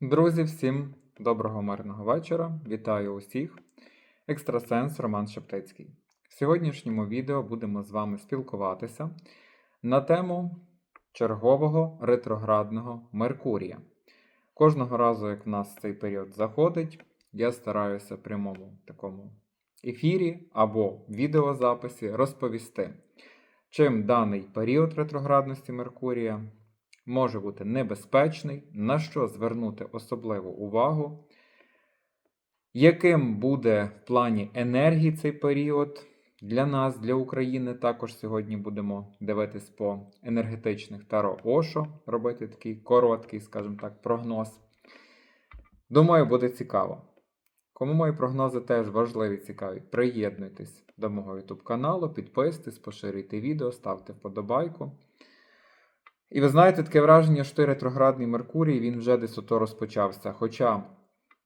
Друзі, всім доброго мирного вечора. Вітаю усіх. Екстрасенс Роман Шептицький. В сьогоднішньому відео будемо з вами спілкуватися на тему чергового ретроградного Меркурія. Кожного разу, як в нас цей період заходить, я стараюся в прямому такому ефірі або відеозаписі розповісти, чим даний період ретроградності Меркурія може бути небезпечний, на що звернути особливу увагу, яким буде в плані енергії цей період для нас, для України. Також сьогодні будемо дивитись по енергетичних Таро Ошо, робити такий короткий, скажімо так, прогноз. Думаю, буде цікаво. Кому мої прогнози теж важливі, цікаві, приєднуйтесь до мого YouTube каналу, підписуйтесь, поширюйте відео, ставте вподобайку. І ви знаєте, таке враження, що той ретроградний Меркурій він вже десь ото розпочався. Хоча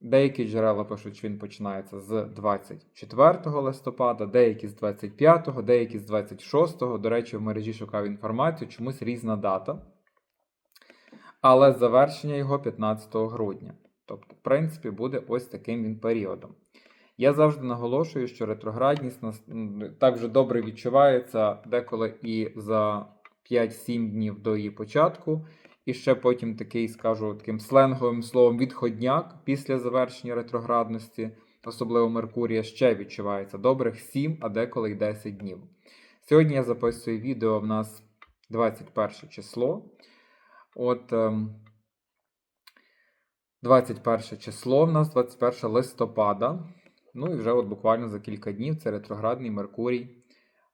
деякі джерела пишуть, що він починається з 24 листопада, деякі з 25, деякі з 26. До речі, в мережі шукав інформацію, чомусь різна дата. Але завершення його 15 грудня. Тобто, в принципі, буде ось таким він періодом. Я завжди наголошую, що ретроградність так вже добре відчувається деколи і за 5-7 днів до її початку. І ще потім такий, скажу таким сленговим словом, відходняк після завершення ретроградності, особливо Меркурія, ще відчувається добрих 7, а деколи й 10 днів. Сьогодні я записую відео в нас 21 число. От ем, 21 число в нас 21 листопада. Ну і вже от буквально за кілька днів це ретроградний Меркурій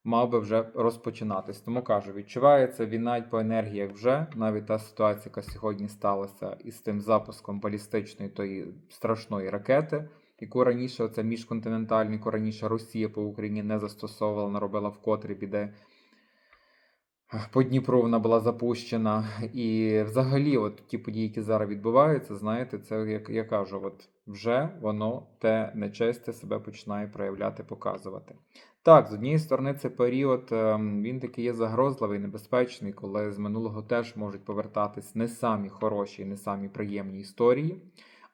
мав би вже розпочинатись. Тому кажу, відчувається він навіть по енергіях вже. Навіть та ситуація, яка сьогодні сталася із тим запуском балістичної тої страшної ракети, яку раніше оце міжконтинентальну, яку раніше Росія по Україні не застосовувала, наробила вкотре біде. По Дніпру вона була запущена. І взагалі, от ті події, які зараз відбуваються, знаєте, це як я кажу, от вже воно те нечесте себе починає проявляти, показувати. Так, з однієї сторони, це період ем, він такий є загрозливий, небезпечний, коли з минулого теж можуть повертатись не самі хороші, не самі приємні історії.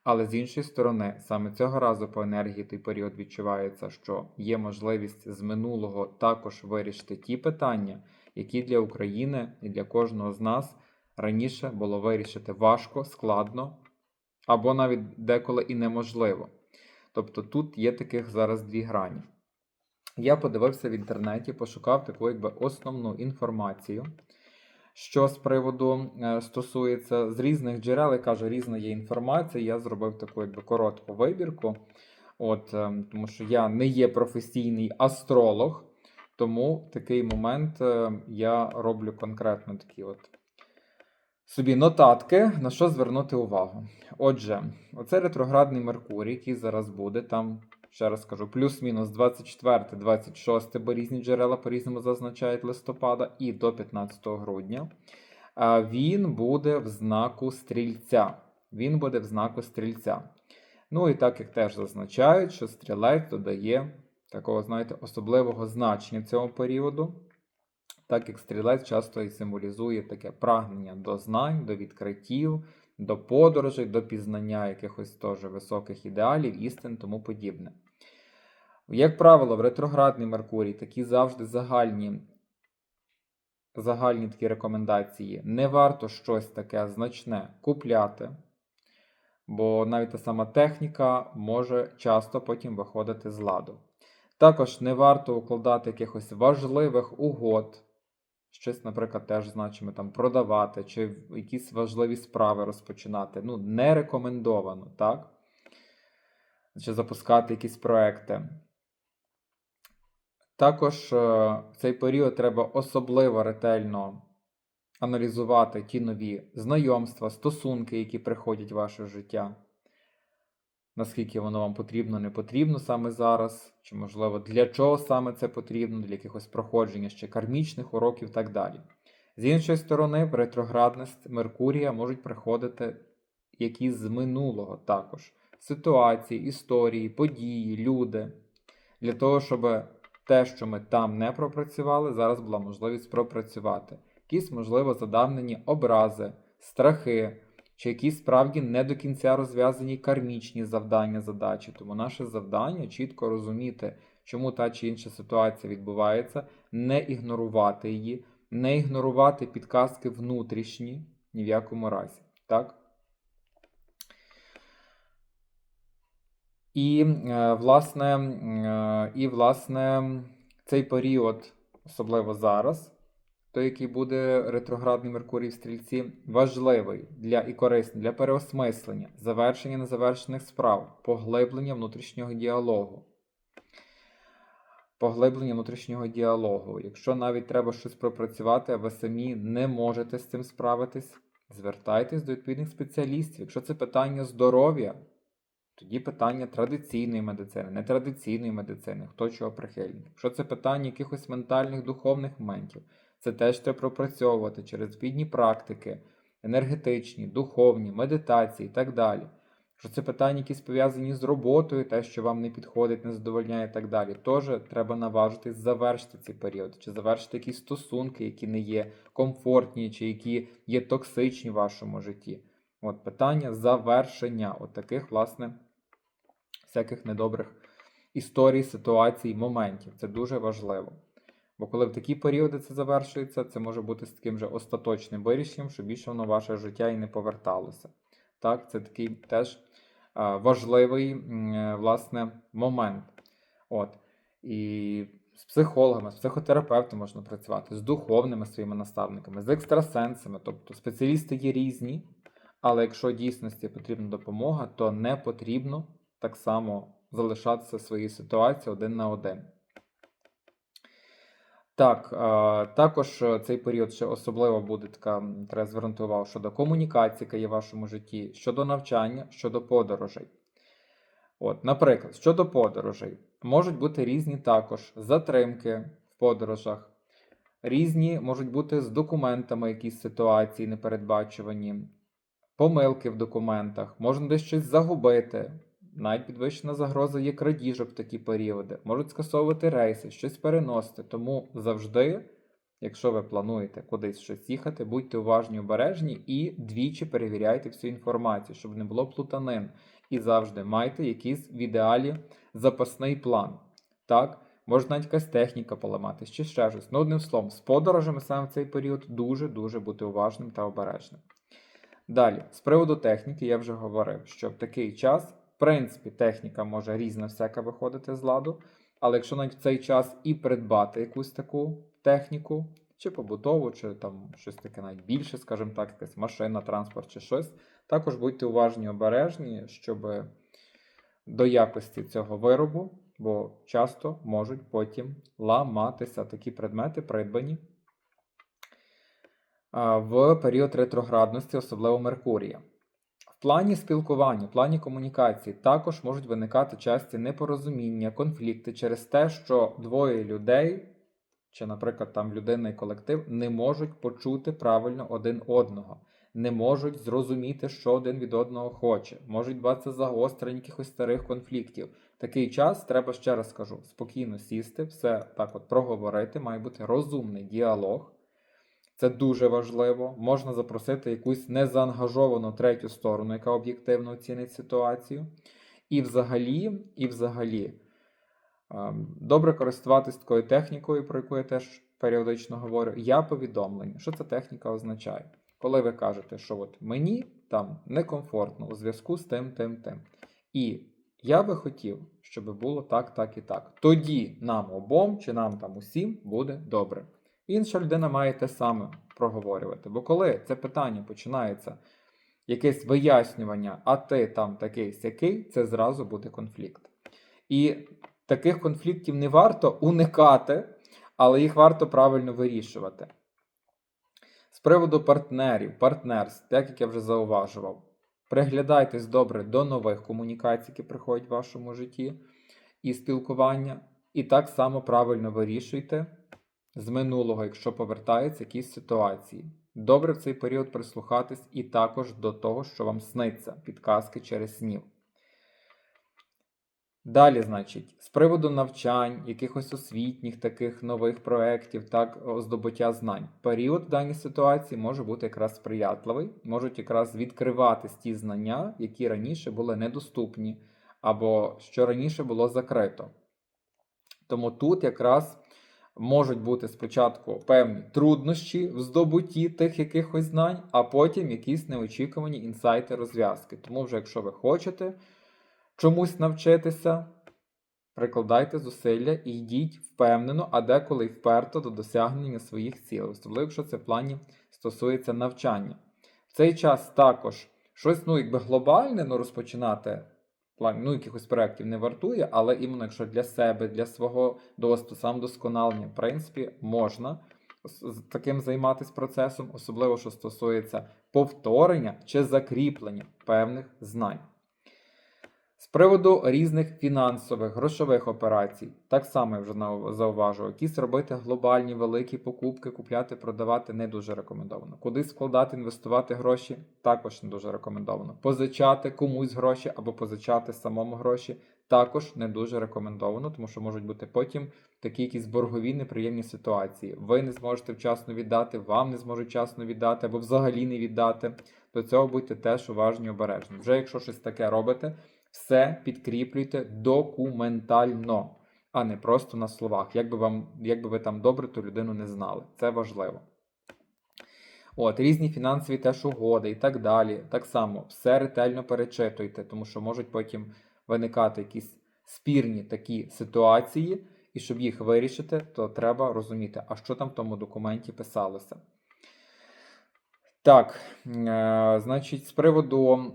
Але з іншої сторони, саме цього разу по енергії той період відчувається, що є можливість з минулого також вирішити ті питання, які для України і для кожного з нас раніше було вирішити важко, складно або навіть деколи і неможливо. Тобто тут є таких зараз дві грані. Я подивився в інтернеті, пошукав таку якби основну інформацію, що з приводу е, стосується з різних джерел, я кажу, різна є інформація. Я зробив таку якби коротку вибірку, От, е, тому що я не є професійний астролог, тому такий момент е, я роблю конкретно такі от собі нотатки, на що звернути увагу. Отже, оце ретроградний Меркурій, який зараз буде там ще раз кажу, плюс-мінус 24-26, бо різні джерела по-різному зазначають листопада, і до 15 грудня. Він буде в знаку стрільця. Він буде в знаку стрільця. Ну і так як теж зазначають, що стрілець додає такого, знаєте, особливого значення цього періоду. Так як стрілець часто і символізує таке прагнення до знань, до відкриттів, до подорожей, до пізнання якихось теж високих ідеалів, істин тому подібне. Як правило, в ретроградний Меркурій такі завжди загальні загальні такі рекомендації. Не варто щось таке значне купляти, бо навіть та сама техніка може часто потім виходити з ладу. Також не варто укладати якихось важливих угод, щось, наприклад, теж значимо там продавати, чи якісь важливі справи розпочинати. Ну, не рекомендовано, так? Чи запускати якісь проекти. Також е, в цей період треба особливо ретельно аналізувати ті нові знайомства, стосунки, які приходять в ваше життя. Наскільки воно вам потрібно, не потрібно саме зараз, чи, можливо, для чого саме це потрібно, для якихось проходження ще кармічних уроків і так далі. З іншої сторони, в ретроградність Меркурія можуть приходити якісь з минулого також ситуації, історії, події, люди, для того, щоб те, що ми там не пропрацювали, зараз була можливість пропрацювати. Якісь, можливо, задавнені образи, страхи, чи якісь справді не до кінця розв'язані кармічні завдання, задачі. Тому наше завдання чітко розуміти, чому та чи інша ситуація відбувається, не ігнорувати її, не ігнорувати підказки внутрішні ні в якому разі. Так? І, е, власне, е, і, власне, цей період, особливо зараз, той, який буде ретроградний Меркурій в стрільці, важливий для і корисний для переосмислення, завершення незавершених справ, поглиблення внутрішнього діалогу. Поглиблення внутрішнього діалогу. Якщо навіть треба щось пропрацювати, а ви самі не можете з цим справитись, звертайтесь до відповідних спеціалістів. Якщо це питання здоров'я, тоді питання традиційної медицини, нетрадиційної медицини, хто чого прихильник. Якщо це питання якихось ментальних, духовних моментів, це теж треба пропрацьовувати через відповідні практики, енергетичні, духовні, медитації і так далі. Якщо це питання, якісь пов'язані з роботою, те, що вам не підходить, не задовольняє і так далі, теж треба наважитись завершити цей період, чи завершити якісь стосунки, які не є комфортні, чи які є токсичні в вашому житті. От питання завершення от таких, власне, всяких недобрих історій, ситуацій, моментів. Це дуже важливо. Бо коли в такі періоди це завершується, це може бути з таким же остаточним вирішенням, що більше воно ваше життя і не поверталося. Так, це такий теж важливий е, власне момент. От. І з психологами, з психотерапевтом можна працювати, з духовними своїми наставниками, з екстрасенсами. Тобто спеціалісти є різні, але якщо дійсності потрібна допомога, то не потрібно так само залишатися в своїй ситуації один на один. Так, е, також е, цей період ще особливо буде така, треба звернути увагу щодо комунікації, яка є в вашому житті, щодо навчання, щодо подорожей. От, наприклад, щодо подорожей, можуть бути різні також затримки в подорожах, різні можуть бути з документами якісь ситуації непередбачувані, помилки в документах, можна десь щось загубити. Навіть підвищена загроза є крадіжок в такі періоди, можуть скасовувати рейси, щось переносити. Тому завжди, якщо ви плануєте кудись щось їхати, будьте уважні, обережні і двічі перевіряйте всю інформацію, щоб не було плутанин. І завжди майте якийсь в ідеалі запасний план. Так, може навіть якась техніка поламатись чи ще щось. Ну, одним словом, з подорожами саме в цей період дуже-дуже бути уважним та обережним. Далі, з приводу техніки, я вже говорив, що в такий час, принципі, техніка може різна всяка виходити з ладу, але якщо навіть в цей час і придбати якусь таку техніку, чи побутову, чи там щось таке навіть більше, скажімо так, якась машина, транспорт чи щось, також будьте уважні, обережні, щоб до якості цього виробу, бо часто можуть потім ламатися такі предмети, придбані в період ретроградності, особливо Меркурія. Плані спілкування, в плані комунікації також можуть виникати часті непорозуміння, конфлікти через те, що двоє людей, чи, наприклад, там людина і колектив, не можуть почути правильно один одного, не можуть зрозуміти, що один від одного хоче, можуть бачити загострення якихось старих конфліктів. Такий час треба ще раз скажу: спокійно сісти, все так от проговорити, має бути розумний діалог. Це дуже важливо. Можна запросити якусь незаангажовану третю сторону, яка об'єктивно оцінить ситуацію. І взагалі, і взагалі, ем, добре користуватись такою технікою, про яку я теж періодично говорю. Я повідомлення. Що ця техніка означає? Коли ви кажете, що от мені там некомфортно у зв'язку з тим, тим, тим. І я би хотів, щоб було так, так і так. Тоді нам обом чи нам там усім буде добре. Інша людина має те саме проговорювати. Бо коли це питання починається, якесь вияснювання, а ти там такий сякий, це зразу буде конфлікт. І таких конфліктів не варто уникати, але їх варто правильно вирішувати. З приводу партнерів, партнерств, так як я вже зауважував, приглядайтесь добре до нових комунікацій, які приходять в вашому житті, і спілкування, і так само правильно вирішуйте з минулого, якщо повертаються якісь ситуації. Добре в цей період прислухатись і також до того, що вам сниться, підказки через снів. Далі, значить, з приводу навчань, якихось освітніх таких нових проєктів, так, здобуття знань. Період в даній ситуації може бути якраз сприятливий, можуть якраз відкриватись ті знання, які раніше були недоступні, або що раніше було закрито. Тому тут якраз можуть бути спочатку певні труднощі в здобутті тих якихось знань, а потім якісь неочікувані інсайти розв'язки. Тому, вже якщо ви хочете чомусь навчитися, прикладайте зусилля і йдіть впевнено, а деколи й вперто до досягнення своїх цілей, особливо якщо це в плані стосується навчання. В цей час також щось ну, якби глобальне ну, розпочинати плані ну, якихось проєктів не вартує, але іменно якщо для себе, для свого досвіду, самодосконалення, в принципі, можна таким займатися процесом, особливо що стосується повторення чи закріплення певних знань. З приводу різних фінансових, грошових операцій, так само я вже нав- зауважу, якісь робити глобальні великі покупки, купляти, продавати не дуже рекомендовано. Кудись складати, інвестувати гроші також не дуже рекомендовано. Позичати комусь гроші або позичати самому гроші також не дуже рекомендовано, тому що можуть бути потім такі якісь боргові неприємні ситуації. Ви не зможете вчасно віддати, вам не зможуть вчасно віддати або взагалі не віддати. До цього будьте теж уважні обережні. Вже якщо щось таке робите, все підкріплюйте документально, а не просто на словах. Як би, вам, як би ви там добре ту людину не знали. Це важливо. От, різні фінансові теж угоди і так далі. Так само, все ретельно перечитуйте, тому що можуть потім виникати якісь спірні такі ситуації, і щоб їх вирішити, то треба розуміти, а що там в тому документі писалося. Так, е, значить, з приводу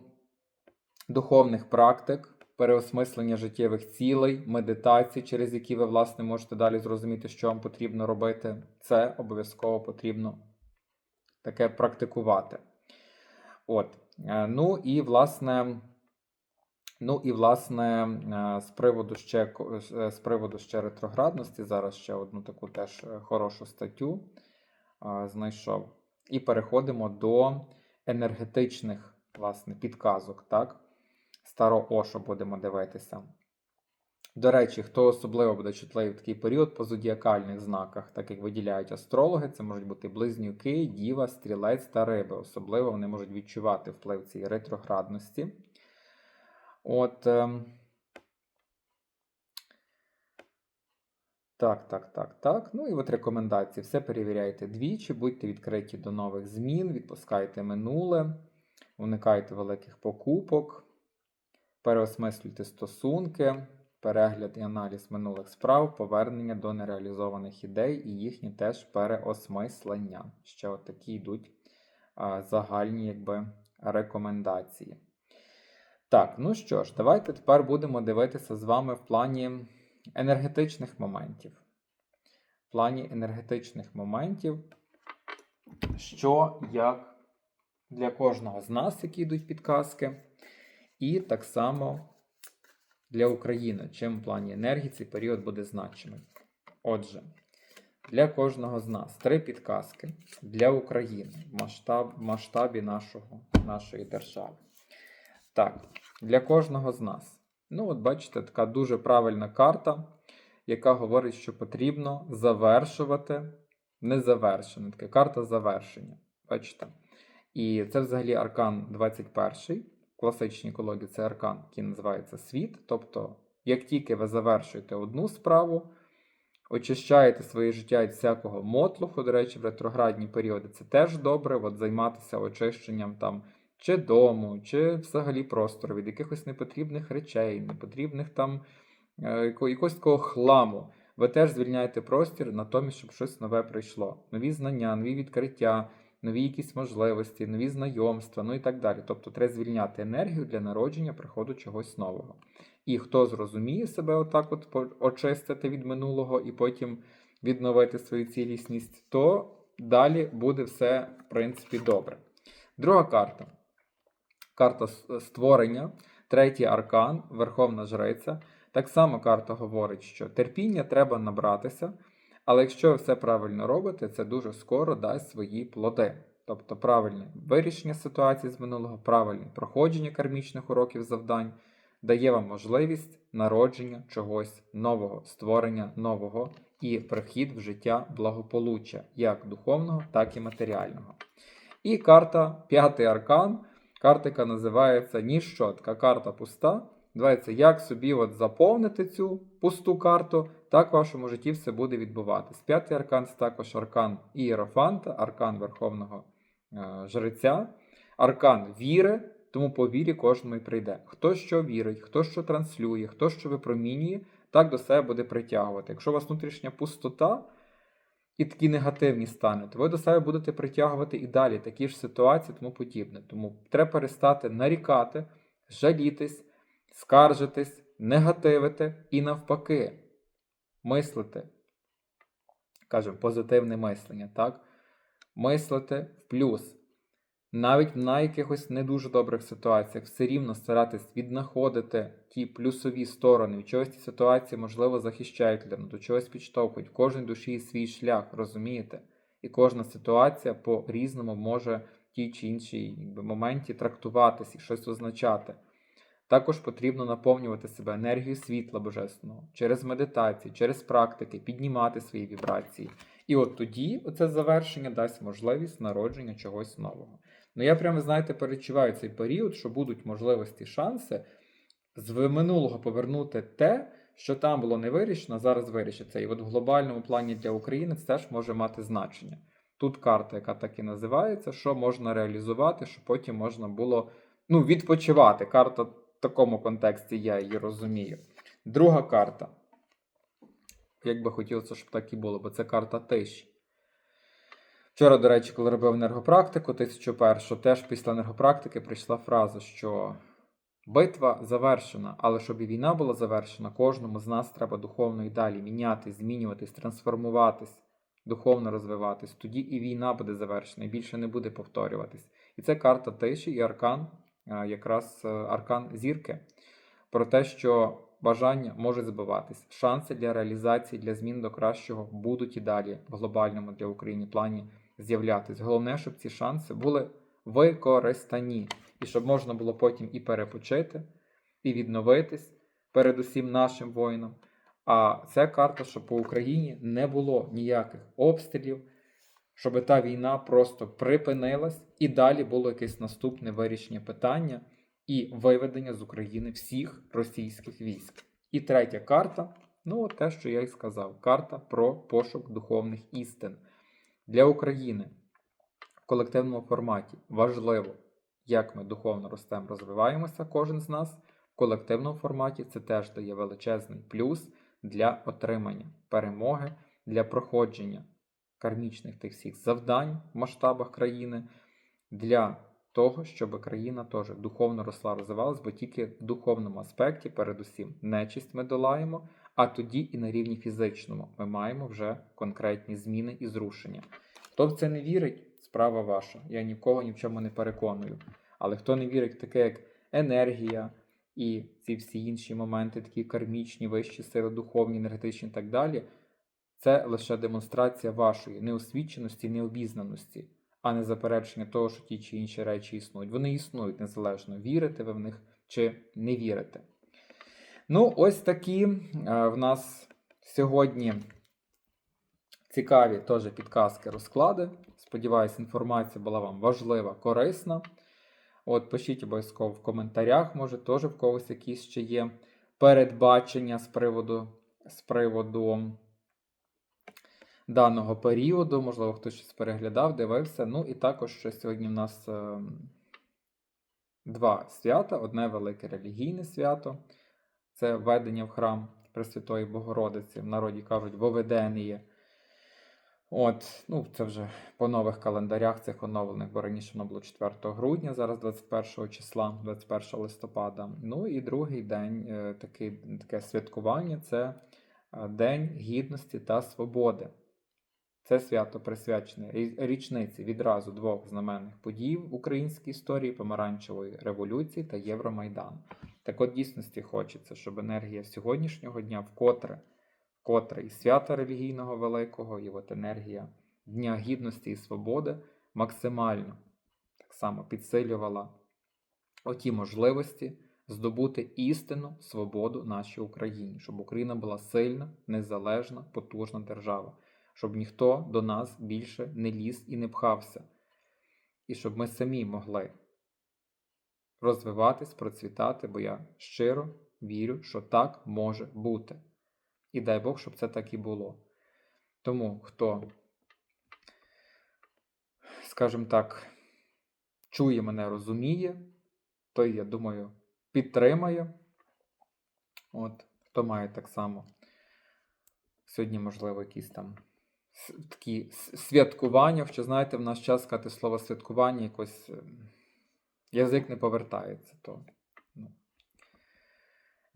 духовних практик, переосмислення життєвих цілей, медитацій, через які ви, власне, можете далі зрозуміти, що вам потрібно робити, це обов'язково потрібно таке практикувати. От. е, Ну і, власне, ну і, власне, е, з приводу ще, е, з приводу ще ретроградності, зараз ще одну таку теж хорошу статтю знайшов. І переходимо до енергетичних власне, підказок. Так? Старо Ошо будемо дивитися. До речі, хто особливо буде чутливий в такий період по зодіакальних знаках, так як виділяють астрологи, це можуть бути близнюки, діва, стрілець та риби. Особливо вони можуть відчувати вплив цієї ретроградності. От. ем, Так, так, так, так. Ну і от рекомендації. Все перевіряйте двічі, будьте відкриті до нових змін, відпускайте минуле, уникайте великих покупок, переосмислюйте стосунки, перегляд і аналіз минулих справ, повернення до нереалізованих ідей і їхнє теж переосмислення. Ще от такі йдуть загальні якби, рекомендації. Так, ну що ж, давайте тепер будемо дивитися з вами в плані енергетичних моментів. В плані енергетичних моментів, що як для кожного з нас, які йдуть підказки, і так само для України, чим в плані енергії цей період буде значимий. Отже, для кожного з нас три підказки для України в масштаб, масштабі нашого, нашої держави. Так, для кожного з нас. Ну, от бачите, така дуже правильна карта, яка говорить, що потрібно завершувати незавершене. Така карта завершення. Бачите? І це взагалі аркан 21. Класичній колоді це аркан, який називається світ. Тобто, як тільки ви завершуєте одну справу, очищаєте своє життя від всякого мотлуху. До речі, в ретроградні періоди це теж добре. От займатися очищенням там чи дому, чи взагалі простору від якихось непотрібних речей, непотрібних там е, якогось такого хламу. Ви теж звільняєте простір натомість, щоб щось нове прийшло. Нові знання, нові відкриття, нові якісь можливості, нові знайомства, ну і так далі. Тобто треба звільняти енергію для народження приходу чогось нового. І хто зрозуміє себе отак, от очистити від минулого і потім відновити свою цілісність, то далі буде все, в принципі, добре. Друга карта. Карта створення, третій аркан, Верховна Жриця. Так само карта говорить, що терпіння треба набратися, але якщо ви все правильно робите, це дуже скоро дасть свої плоди. Тобто правильне вирішення ситуації з минулого, правильне проходження кармічних уроків завдань, дає вам можливість народження чогось нового, створення нового і прихід в життя благополуччя, як духовного, так і матеріального. І карта п'ятий аркан. Карта, яка називається ніщо, така карта пуста. Давайте, як собі от заповнити цю пусту карту, так в вашому житті все буде відбуватись. П'ятий аркан це також аркан Ієрофанта, аркан Верховного е, Жреця, аркан віри, тому по вірі кожному і прийде. Хто що вірить, хто що транслює, хто що випромінює, так до себе буде притягувати. Якщо у вас внутрішня пустота і такі негативні стани, то ви до себе будете притягувати і далі такі ж ситуації, тому подібне. Тому треба перестати нарікати, жалітись, скаржитись, негативити і навпаки мислити. Кажемо, позитивне мислення, так? Мислити в плюс. Навіть на якихось не дуже добрих ситуаціях все рівно старатись віднаходити ті плюсові сторони, від чогось ці ситуації, можливо, захищають людину, до чогось підштовхують. В кожній душі свій шлях, розумієте? І кожна ситуація по-різному може в тій чи іншій якби, моменті трактуватись і щось означати. Також потрібно наповнювати себе енергією світла божественного через медитації, через практики, піднімати свої вібрації. І от тоді оце завершення дасть можливість народження чогось нового. Ну я прямо, знаєте, перечуваю цей період, що будуть можливості, шанси з минулого повернути те, що там було не вирішено, зараз вирішиться. І от в глобальному плані для України це теж може мати значення. Тут карта, яка так і називається, що можна реалізувати, що потім можна було ну, відпочивати. Карта такому контексті я її розумію. Друга карта. Як би хотілося, щоб так і було, бо це карта тиші. Вчора, до речі, коли робив енергопрактику 1001, теж після енергопрактики прийшла фраза, що битва завершена, але щоб і війна була завершена, кожному з нас треба духовно і далі мінятись, змінюватись, трансформуватись, духовно розвиватись. Тоді і війна буде завершена, і більше не буде повторюватись. І це карта тиші і аркан, якраз е, аркан зірки, про те, що бажання можуть збиватись. Шанси для реалізації, для змін до кращого будуть і далі в глобальному для України плані з'являтись. Головне, щоб ці шанси були використані, і щоб можна було потім і перепочити, і відновитись передусім нашим воїнам. А це карта, щоб по Україні не було ніяких обстрілів, щоб та війна просто припинилась і далі було якесь наступне вирішення питання і виведення з України всіх російських військ. І третя карта ну, от те, що я й сказав: карта про пошук духовних істин. Для України в колективному форматі важливо, як ми духовно ростемо, розвиваємося, кожен з нас. В колективному форматі це теж дає величезний плюс для отримання перемоги, для проходження кармічних тих всіх завдань в масштабах країни, для того, щоб країна теж духовно росла, розвивалась, бо тільки в духовному аспекті, передусім, нечисть ми долаємо, а тоді і на рівні фізичному ми маємо вже конкретні зміни і зрушення. Хто в це не вірить, справа ваша. Я нікого ні в чому не переконую. Але хто не вірить в таке, як енергія і ці всі інші моменти, такі кармічні, вищі сили, духовні, енергетичні і так далі, це лише демонстрація вашої неосвіченості, необізнаності, а не заперечення того, що ті чи інші речі існують. Вони існують незалежно, вірите ви в них чи не вірите. Ну, ось такі е, в нас сьогодні цікаві теж підказки, розклади. Сподіваюсь, інформація була вам важлива, корисна. От, пишіть обов'язково в коментарях, може, теж в когось якісь ще є передбачення з приводу, з приводу даного періоду. Можливо, хтось щось переглядав, дивився. Ну і також що сьогодні в нас е, два свята: одне велике релігійне свято це введення в храм Пресвятої Богородиці. В народі кажуть, воведеніє. От, ну це вже по нових календарях цих оновлених, бо раніше воно було 4 грудня, зараз 21 числа, 21 листопада. Ну і другий день е, такий, таке святкування це е, День Гідності та Свободи. Це свято присвячене річниці відразу двох знаменних подій в українській історії помаранчевої революції та Євромайдану. Так от дійсності хочеться, щоб енергія сьогоднішнього дня вкотре котре і свята релігійного великого, і от енергія Дня Гідності і Свободи максимально так само підсилювала оті можливості здобути істинну свободу нашій Україні, щоб Україна була сильна, незалежна, потужна держава, щоб ніхто до нас більше не ліз і не пхався, і щоб ми самі могли розвиватись, процвітати, бо я щиро вірю, що так може бути. І дай Бог, щоб це так і було. Тому хто, скажімо так, чує мене, розуміє, той, я думаю, підтримає. От, хто має так само. Сьогодні, можливо, якісь там такі святкування. Хоча, знаєте, в наш час сказати слово святкування якось е, язик не повертається. То, ну.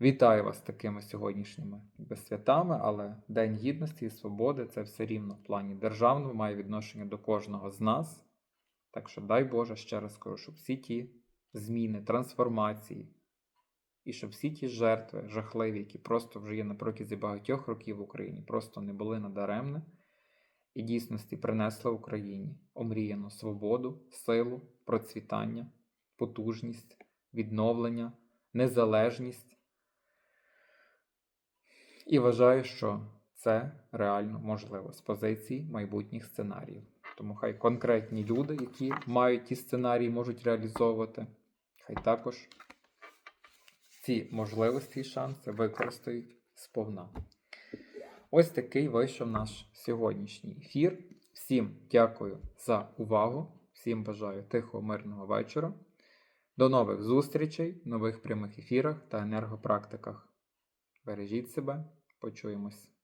Вітаю вас такими сьогоднішніми святами, але День Гідності і Свободи це все рівно в плані державному, має відношення до кожного з нас. Так що дай Боже, ще раз кажу, щоб всі ті зміни, трансформації, і щоб всі ті жертви жахливі, які просто вже є на протязі багатьох років в Україні, просто не були надаремне і дійсності принесли Україні омріяну свободу, силу, процвітання, потужність, відновлення, незалежність. І вважаю, що це реально можливо з позиції майбутніх сценаріїв. Тому хай конкретні люди, які мають ті сценарії, можуть реалізовувати, хай також ці можливості і шанси використають сповна. Ось такий вийшов наш сьогоднішній ефір. Всім дякую за увагу, всім бажаю тихого, мирного вечора. До нових зустрічей, нових прямих ефірах та енергопрактиках. Бережіть себе, почуємось.